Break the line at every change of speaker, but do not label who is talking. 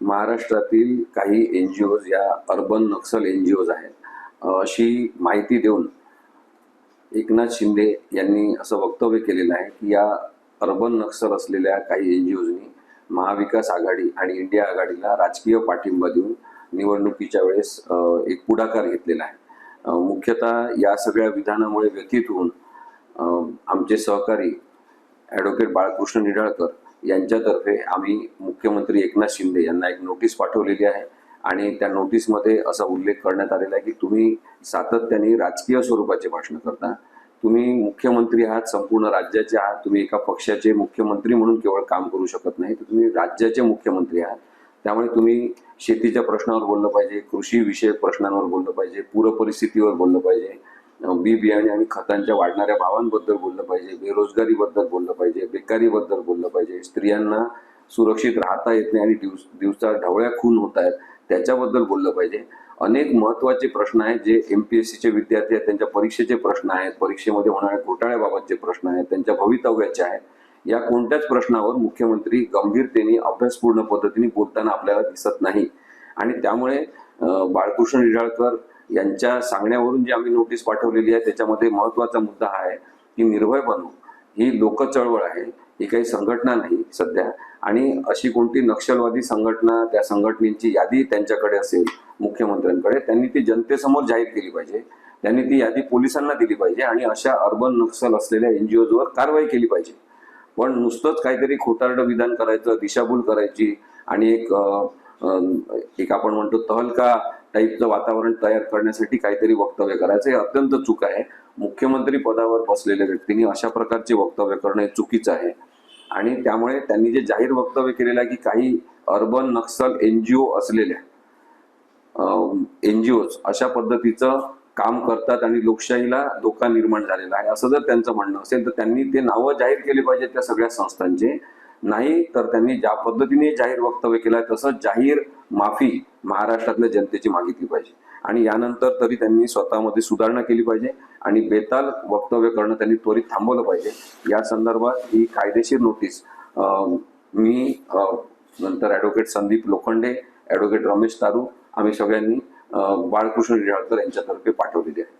महाराष्ट्रातील काही N G Os या urban Naxal N G Os आहेत अशी माहिती देऊन एकनाथ शिंदे यांनी असं वक्तव्य केलेलं आहे की या अर्बन नक्सल असलेल्या काही एन जी ओजनी महाविकास आघाडी आणि इंडिया आघाडीला राजकीय पाठिंबा देऊन निवडणुकीच्या वेळेस एक पुढाकार घेतलेला आहे. मुख्यतः या सगळ्या विधानामुळे व्यथित होऊन आमचे सहकारी ॲडव्होकेट बाळकृष्ण निडाळकर यांच्यातर्फे आम्ही मुख्यमंत्री एकनाथ शिंदे यांना एक नोटीस पाठवलेली आहे. आणि त्या नोटीसमध्ये असा उल्लेख करण्यात आलेला आहे की तुम्ही सातत्याने राजकीय स्वरूपाचे भाषण करता. तुम्ही मुख्यमंत्री आहात संपूर्ण राज्याचे आहात तुम्ही एका पक्षाचे मुख्यमंत्री म्हणून केवळ काम करू शकत नाही तर तुम्ही राज्याचे मुख्यमंत्री आहात. त्यामुळे तुम्ही शेतीच्या प्रश्नावर बोललं पाहिजे कृषी विषयक प्रश्नांवर बोललं पाहिजे पूर परिस्थितीवर बोललं पाहिजे. बी बियाणे आणि खतांच्या वाढणाऱ्या भावांबद्दल बोललं पाहिजे बेरोजगारीबद्दल बोललं पाहिजे बेकारीबद्दल बोललं पाहिजे. स्त्रियांना सुरक्षित राहता येत नाही आणि दिवस दिवसा ढवळ्या खून होत आहेत त्याच्याबद्दल बोललं पाहिजे. अनेक महत्त्वाचे प्रश्न आहेत जे एम पी एस सीचे विद्यार्थी आहेत त्यांच्या परीक्षेचे प्रश्न आहेत परीक्षेमध्ये होणाऱ्या घोटाळ्याबाबतचे प्रश्न आहेत त्यांच्या भवितव्याचे आहेत. या कोणत्याच प्रश्नावर मुख्यमंत्री गंभीरतेने अभ्यासपूर्ण पद्धतीने बोलताना आपल्याला दिसत नाही. आणि त्यामुळे बाळकृष्ण निराळकर यांच्या सांगण्यावरून जी आम्ही नोटीस पाठवलेली आहे त्याच्यामध्ये महत्त्वाचा मुद्दा हा आहे की निर्भय बनू. ही लोक चळवळ आहे ही काही संघटना नाही सध्या. आणि अशी कोणती नक्षलवादी संघटना त्या संघटनेची यादी त्यांच्याकडे असेल मुख्यमंत्र्यांकडे त्यांनी ती जनतेसमोर जाहीर केली पाहिजे. त्यांनी ती यादी पोलिसांना दिली पाहिजे आणि अशा अर्बन नक्षल असलेल्या एनजीओजवर कारवाई केली पाहिजे. पण नुसतंच काहीतरी खोटारडं विधान करायचं दिशाभूल करायची आणि एक एक आपण म्हणतो तहलका टाईपचं वातावरण तयार करण्यासाठी काहीतरी वक्तव्य करायचं. हे अत्यंत चूक आहे. मुख्यमंत्री पदावर बसलेल्या व्यक्तींनी अशा प्रकारचे वक्तव्य करणं हे चुकीचं आहे. आणि त्यामुळे त्यांनी जे जाहीर वक्तव्य केलेलं आहे की काही अर्बन नक्सल एनजीओ असलेल्या एन जी ओज अशा पद्धतीचं काम करतात आणि लोकशाहीला धोका निर्माण झालेला आहे. असं जर त्यांचं म्हणणं असेल तर त्यांनी ते नावं जाहीर केली पाहिजेत त्या सगळ्या संस्थांचे. नाही तर त्यांनी ज्या पद्धतीने जाहीर वक्तव्य केलं आहे तसं जाहीर माफी महाराष्ट्रातल्या जनतेची मागितली पाहिजे. आणि यानंतर तरी त्यांनी स्वतःमध्ये सुधारणा केली पाहिजे आणि बेताल वक्तव्य करणं त्यांनी त्वरित थांबवलं पाहिजे. या संदर्भात ही कायदेशीर नोटीस मी नंतर ॲडव्होकेट संदीप लोखंडे ॲडव्होकेट रमेश तारू आम्ही सगळ्यांनी बाळकृष्ण निळाळकर यांच्यातर्फे पाठवलेली आहे.